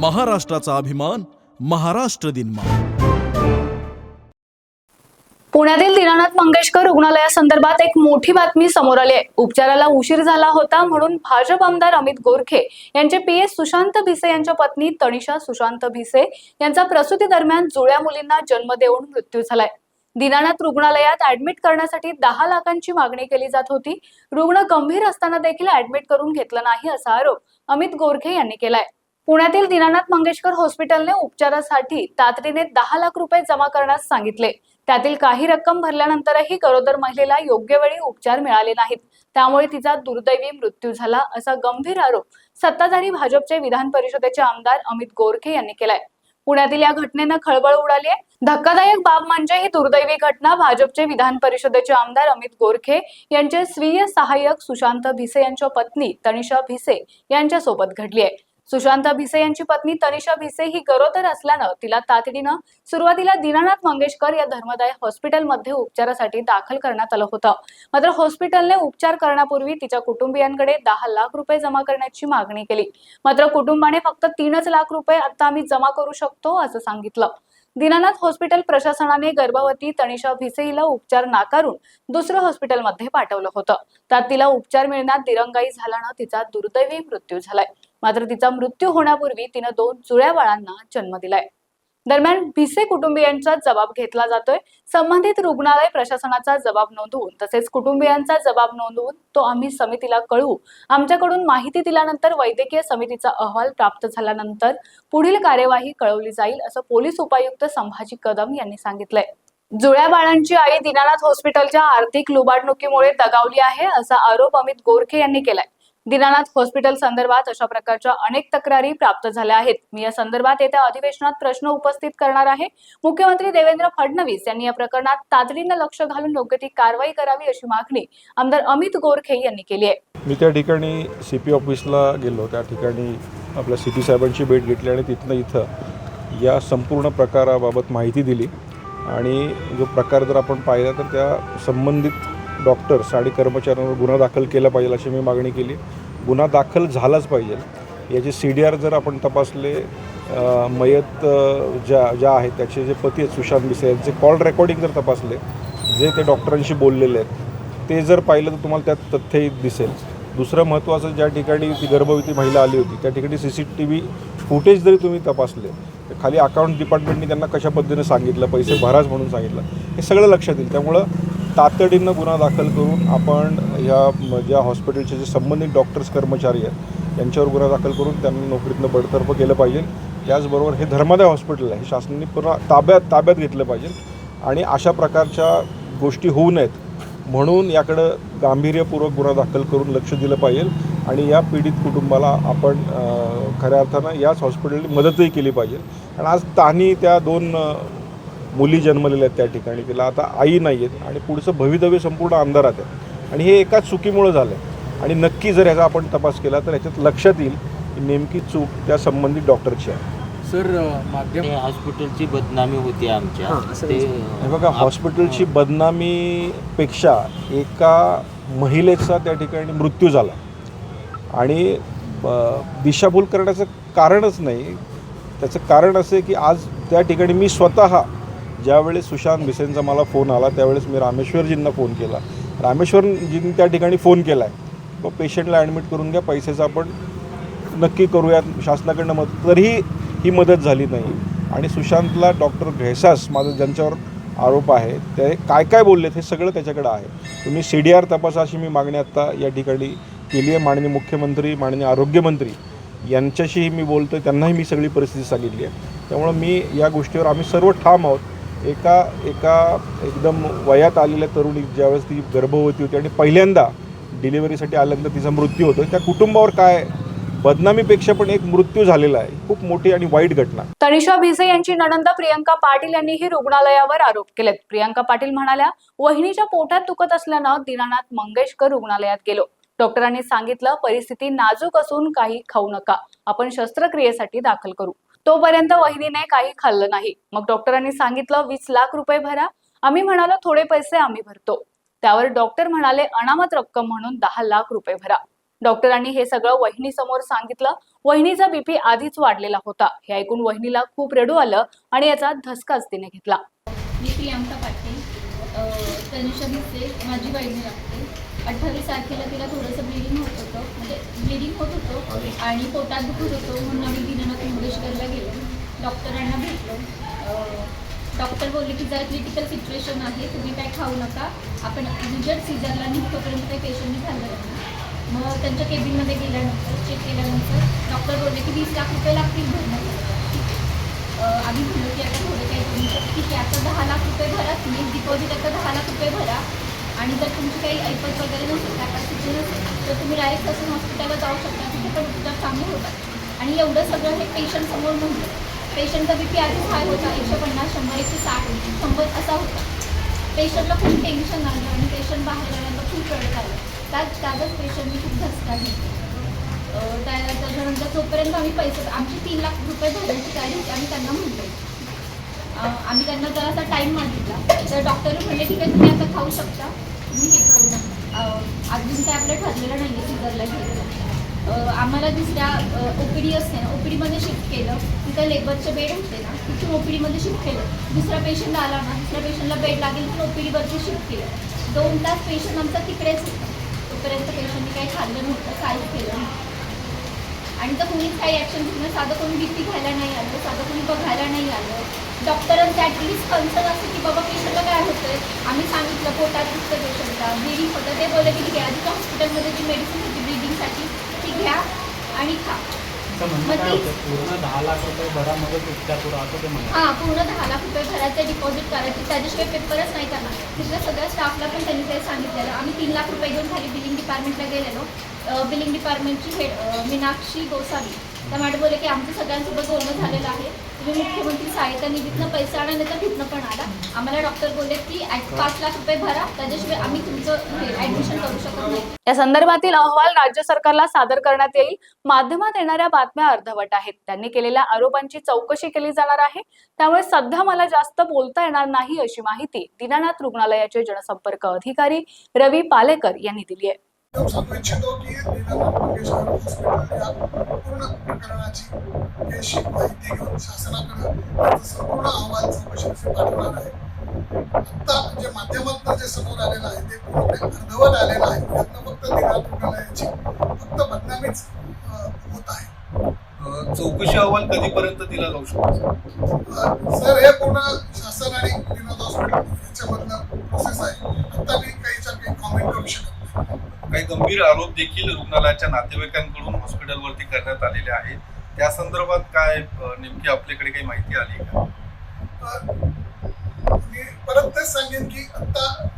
महाराष्ट्राचा अभिमान महाराष्ट्र दिन पुण्यातील दीनानाथ मंगेशकर रुग्णालयासंदर्भात एक मोठी बातमी समोर आली आहे. उपचाराला उशीर झाला होता म्हणून भाजप आमदार अमित गोरखे यांचे पी एस सुशांत भिसे यांच्या पत्नी तनिषा सुशांत भिसे यांचा प्रसूती दरम्यान जुळ्या मुलींना जन्म देऊन मृत्यू झालाय. दीनानाथ रुग्णालयात ऍडमिट करण्यासाठी दहा लाखांची मागणी केली जात होती. रुग्ण गंभीर असताना देखील ऍडमिट करून घेतलं नाही असा आरोप अमित गोरखे यांनी केलाय. पुण्यातील दीनानाथ मंगेशकर हॉस्पिटलने उपचारासाठी तातडीने दहा लाख रुपये जमा करण्यास सांगितले. त्यातील काही रक्कम भरल्यानंतरही गरोदर महिलेला योग्य वेळी उपचार मिळाले नाहीत. त्यामुळे तिचा दुर्दैवी मृत्यू झाला असा गंभीर आरोप सत्ताधारी भाजपचे विधान परिषदेचे आमदार अमित गोरखे यांनी केलाय. पुण्यातील या घटनेनं खळबळ उडाली आहे धक्कादायक बाब म्हणजे ही दुर्दैवी घटना भाजपचे विधान परिषदेचे आमदार अमित गोरखे यांचे स्वीय सहाय्यक सुशांत भिसे यांच्या पत्नी तनिषा भिसे यांच्या सोबत घडली आहे सुशांत भिसे यांची पत्नी तनिषा भिसे ही गरोदर असल्यानं तिला तातडीनं सुरुवातीला दीनानाथ मंगेशकर या धर्मदाय हॉस्पिटलमध्ये उपचारासाठी दाखल करण्यात आलं होतं. मात्र हॉस्पिटलने उपचार करण्यापूर्वी तिच्या कुटुंबियांकडे दहा लाख रुपये जमा करण्याची मागणी केली. मात्र कुटुंबाने फक्त तीनच लाख रुपये आता आम्ही जमा करू शकतो असं सांगितलं. दीनानाथ हॉस्पिटल प्रशासनाने गर्भवती तनिषा भिसे हिला उपचार नाकारून दुसरं हॉस्पिटलमध्ये पाठवलं होतं. त्यात तिला उपचार मिळण्यात दिरंगाई झाल्यानं तिचा दुर्दैवी मृत्यू झालाय. मात्र तिचा मृत्यू होण्यापूर्वी तिनं दोन जुळ्या बाळांना जन्म दिलाय. दरम्यान भिसे कुटुंबियांचा जबाब घेतला जातोय. संबंधित रुग्णालय प्रशासनाचा जबाब नोंदवून तसेच कुटुंबियांचा जबाब नोंदवून तो आम्ही समितीला कळवू. आमच्याकडून माहिती दिल्यानंतर वैद्यकीय समितीचा अहवाल प्राप्त झाल्यानंतर पुढील कार्यवाही कळवली जाईल असं पोलीस उपायुक्त संभाजी कदम यांनी सांगितलंय. जुळ्या बाळांची आई दीनानाथ हॉस्पिटलच्या आर्थिक लुबाडणुकीमुळे दगावली आहे असा आरोप अमित गोरखे यांनी केलाय. दिनानाथ हॉस्पिटल संदर्भात अशा प्रकारच्या अनेक तक्रारी प्राप्त झाल्या आहेत. मी या संदर्भात येत्या अधिवेशनात प्रश्न उपस्थित करणार आहे. मुख्यमंत्री देवेंद्र फडणवीस यांनी या प्रकरणात तातडीनं लक्ष घालून योग्य ती कारवाई करावी अशी मागणी आमदार अमित गोरखे यांनी केली आहे. मी त्या ठिकाणी सी पी ऑफिसला गेलो. त्या ठिकाणी आपल्या सी पी साहेबांची भेट घेतली आणि तिथनं इथं या संपूर्ण प्रकाराबाबत माहिती दिली. आणि जो प्रकार जर आपण पाहिला तर त्या संबंधित डॉक्टर्स आणि कर्मचाऱ्यांवर गुन्हा दाखल केला पाहिजे अशी मी मागणी केली. गुन्हा दाखल झालाच पाहिजे. याचे सी डी आर जर आपण तपासले मयत ज्या ज्या आहेत त्याचे जे पती आहेत सुशांत मिसे यांचे कॉल रेकॉर्डिंग जर तपासले जे ते डॉक्टरांशी बोललेले आहेत ते जर पाहिलं तर तुम्हाला त्यात तथ्यही दिसेल. दुसरं महत्त्वाचं ज्या ठिकाणी ती गर्भवती महिला आली होती त्या ठिकाणी C C T V footage जरी तुम्ही तपासले तर खाली अकाउंट डिपार्टमेंटने त्यांना कशा पद्धतीने सांगितलं पैसे भराच म्हणून सांगितलं हे सगळं लक्षात येईल. त्यामुळं तातडीनं गुन्हा दाखल करून आपण ह्या ज्या हॉस्पिटलचे जे संबंधित डॉक्टर्स कर्मचारी आहेत यांच्यावर गुन्हा दाखल करून त्यांना नोकरीतनं बडतर्फ केलं पाहिजे. त्याचबरोबर हे धर्मादाय हॉस्पिटल आहे हे शासनाने पुन्हा ताब्यात ताब्यात घेतलं पाहिजे. आणि अशा प्रकारच्या गोष्टी होऊ नयेत म्हणून याकडं गांभीर्यपूर्वक गुन्हा दाखल करून लक्ष दिलं पाहिजे. आणि या पीडित कुटुंबाला आपण खऱ्या अर्थानं याच हॉस्पिटलने मदतही केली पाहिजे. आणि आज तानी त्या दोन मुली जन्मलेल्या आहेत त्या ठिकाणी तिला आता आई नाही आहेत आणि पुढचं भवितव्य संपूर्ण अंधारात आहे. आणि हे एकाच चुकीमुळं झालं आहे आणि नक्की जर ह्याचा आपण तपास केला तर ह्याच्यात लक्षात येईल की नेमकी चूक त्या संबंधित डॉक्टरची आहे. सर माध्यम हॉस्पिटलची बदनामी होती आमच्या. ते हे बघा हॉस्पिटलची बदनामीपेक्षा एका महिलेचा त्या ठिकाणी मृत्यू झाला. आणि दिशाभूल करण्याचं कारणच नाही. त्याचं कारण असं आहे की आज त्या ठिकाणी मी स्वतः ज्यावेळेस सुशांत भिसेंचा मला फोन आला त्यावेळेस मी रामेश्वरजींना फोन केला. रामेश्वरजींनी त्या ठिकाणी फोन केला आहे मग पेशंटला ॲडमिट करून घ्या पैशाचं आपण नक्की करूयात शासनाकडनं मदत. तरीही ही मदत झाली नाही. आणि सुशांतला डॉक्टर घेसास माझं ज्यांच्यावर आरोप आहे ते काय काय बोललेत हे सगळं त्याच्याकडे आहे. तुम्ही सी डी आर तपासा अशी मी मागणी आत्ता या ठिकाणी केली आहे. माननीय मुख्यमंत्री माननीय आरोग्यमंत्री यांच्याशीही मी बोलतो आहे त्यांनाही मी सगळी परिस्थिती सांगितली आहे. त्यामुळं मी या गोष्टीवर आम्ही सर्व ठाम आहोत. एका एका एकदम वयात आलेल्या तरुणी ज्यावेळेस ती गर्भवती होती आणि पहिल्यांदा डिलिव्हरीसाठी आल्यानंतर तिचा मृत्यू होतो. त्या कुटुंबावर काय बदनामीपेक्षा पण एक मृत्यू झालेला आहे. खूप मोठी आणि वाईट घटना. तनिषा भिसे यांची नणंद प्रियंका पाटील यांनीही रुग्णालयावर आरोप केलेत. प्रियंका पाटील म्हणाल्या वहिनीच्या पोटात दुखत असल्यानं दीनानाथ मंगेशकर रुग्णालयात गेलो. डॉक्टरांनी सांगितलं परिस्थिती नाजूक असून काही खाऊ नका. आपण शस्त्रक्रियेसाठी दाखल करू. तोपर्यंत वहिनीने काही खाल्लं नाही. मग डॉक्टरांनी सांगितलं वीस लाख रुपये भरा. आम्ही म्हणालो थोडे पैसे आम्ही भरतो. त्यावर डॉक्टर म्हणाले अनामत रक्कम म्हणून दहा लाख रुपये भरा. डॉक्टरांनी हे सगळं वहिनीसमोर सांगितलं. वहिनीचा बीपी आधीच वाढलेला होता. हे ऐकून वहिनीला खूप रडू आलं आणि याचा धसकाच तिने घेतला. मी प्रियांका पाटील. माझी बहिणी लागते अठ्ठावीस तारखेला तिला थोडंसं ब्लिडिंग होत होतं. म्हणजे ब्लिडिंग होत होतं आणि पोटात दुखत होतं म्हणून आम्ही दीनानाथ मंगेशकरला गेलो. डॉक्टरांना भेटलो. डॉक्टर बोलले की जरा क्रिटिकल सिच्युएशन आहे तुम्ही काय खाऊ नका. आपण रिजल्ट सीझरला निघतोपर्यंत काही पेशंटने खाल्लं नाही. मग त्यांच्या केबिनमध्ये गेल्यानंतर चेक केल्यानंतर डॉक्टर बोलले की वीस लाख रुपये लागतील भरण्यासाठी अं, आम्ही म्हणलो की आता थोडे काही ठीक आहे आता दहा लाख रुपये भरा तुम्ही. डिपॉझिट आता दहा लाख रुपये भरा. आणि जर तुमची काही ऐपत वगैरे नसेल कॅपॅसिटी नसेल तर तुम्ही डायरेक्ट तसं हॉस्पिटलला जाऊ शकता. तिथे पण उपचार चांगले होतात. आणि एवढं सगळं हे पेशंट समोर म्हणलं पेशंटचा बी पी आधीच हाय होता. एकशे पन्नास शंभर एकशे साठ शंभर असा होता. पेशंटला खूप टेन्शन आलं आणि पेशंट बाहेर आल्यानंतर खूप रडत आलं. त्यात त्यातच पेशंटने खूप धसका घेतली. त्या त्याच्यानंतर जोपर्यंत आम्ही पैसे आमचे तीन लाख रुपये झाल्याची काय होती आम्ही त्यांना म्हणतो आम्ही त्यांना जरासा टाईम मागितला. तर डॉक्टर म्हणले ठीक आहे तुम्ही आता खाऊ शकता. तुम्ही हे करू नका. अजून काय आपलं ठरलेलं नाही आहे सिझरला घ्यायचं आम्हाला दुसऱ्या ओ पी डी असते ना ओपीडीमध्ये शिफ्ट केलं. तिथं लेबरचे बेड होते ना तिथून ओपीडीमध्ये शिफ्ट केलं. दुसरा पेशंट आला ना दुसऱ्या पेशंटला बेड लागेल तर ओ पी शिफ्ट केलं. दोन तास पेशंट आमचा तिकडेच होता. तोपर्यंत पेशंटने काही खाल्लं नव्हतं काय केलं आणि तर कोणीच काही ॲक्शन घेतलं साधं कोणी भीती घ्यायला नाही आलं. साधं कोणी बघायला डॉक्टरांचं ॲटलिस्ट कन्सर्न असतं की बाबा पेशंटला काय होतंय? आम्ही सांगितलं पोटात दुखतं पेशंटला. ब्लिडिंग होतं. ते बोलले की ठीक आहे आधीच्या हॉस्पिटलमध्ये जी मेडिसिन होती ब्लिडिंगसाठी ती घ्या आणि खा. पूर्ण दहा लाख रुपये उपचार ते हां पूर्ण दहा लाख रुपये भरायचे डिपॉझिट करायचे. त्याच्याशिवाय पेपरच नाही करणार. तिथल्या सगळ्या स्टाफला पण त्यांनी ते सांगितलेलं. आम्ही तीन लाख रुपये घेऊन खाली बिलिंग डिपार्टमेंटला गेलेलो. बिलिंग डिपार्टमेंटची हेड मीनाक्षी गोसावी. त्या मॅडम बोलले की आमचं सगळ्यांसोबत बोलणं झालेलं आहे. तुम्ही मुख्यमंत्री सहायता निधीतनं पैसे आणा नाही तर तिथनं पण आला आम्हाला डॉक्टर बोलले की पाच लाख रुपये भरा त्याच्याशिवाय आम्ही तुमचं ॲडमिशन करू शकत नाही. या संदर्भातील अहवाल राज्य सरकारला सादर करण्यात येईल. माध्यमात येणाऱ्या बातम्या अर्धवट आहेत. त्यांनी केलेल्या आरोपांची चौकशी केली जाणार आहे. त्यामुळे सध्या मला जास्त बोलता येणार नाही अशी माहिती दीनानाथ रुग्णालयाचे जनसंपर्क अधिकारी रवी पालेकर यांनी दिली आहे. सांगू इच्छितो की दीनानाथ मंगेशकर हॉस्पिटल या पूर्ण प्रकरणाची याची माहिती घेऊन शासनाकडे त्याचा संपूर्ण अहवाल चौकशीसाठी पाठवणार आहे आता जे माध्यमातून जे समोर आलेलं आहे ते पूर्णपणे अर्धवट आलेलं आहे त्यातनं फक्त दीनानाथ रुग्णालयाची फक्त बदनामीच होत आहे चौकशी अहवाल कधीपर्यंत दिला जाऊ शकतो? सर हे पूर्ण शासन आणि दीनानाथ हॉस्पिटल याच्यामधलं प्रोसेस आहे गंभीर आरोप देखील रुग्णालयाच्या नातेवाईकांकडून हॉस्पिटलवरती करण्यात आलेले आहेत. त्या संदर्भात काय नेमकी आपल्याकडे काही माहिती आली का? मी परत तेच सांगेन की आता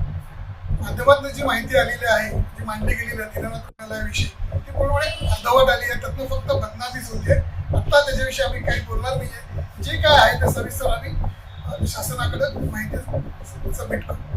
माध्यमातून जी माहिती आलेली आहे जी मांडली गेलेली आहे दीनानाथ रुग्णालयाविषयी ती पूर्णपणे अर्धवट आली आहे. त्यातनं फक्त बदनामीच होते. आत्ता त्याच्याविषयी आम्ही काही बोलणार नाहीये. जे काय आहे ते सविस्तर आम्ही शासनाकडे माहिती सबमिट करू.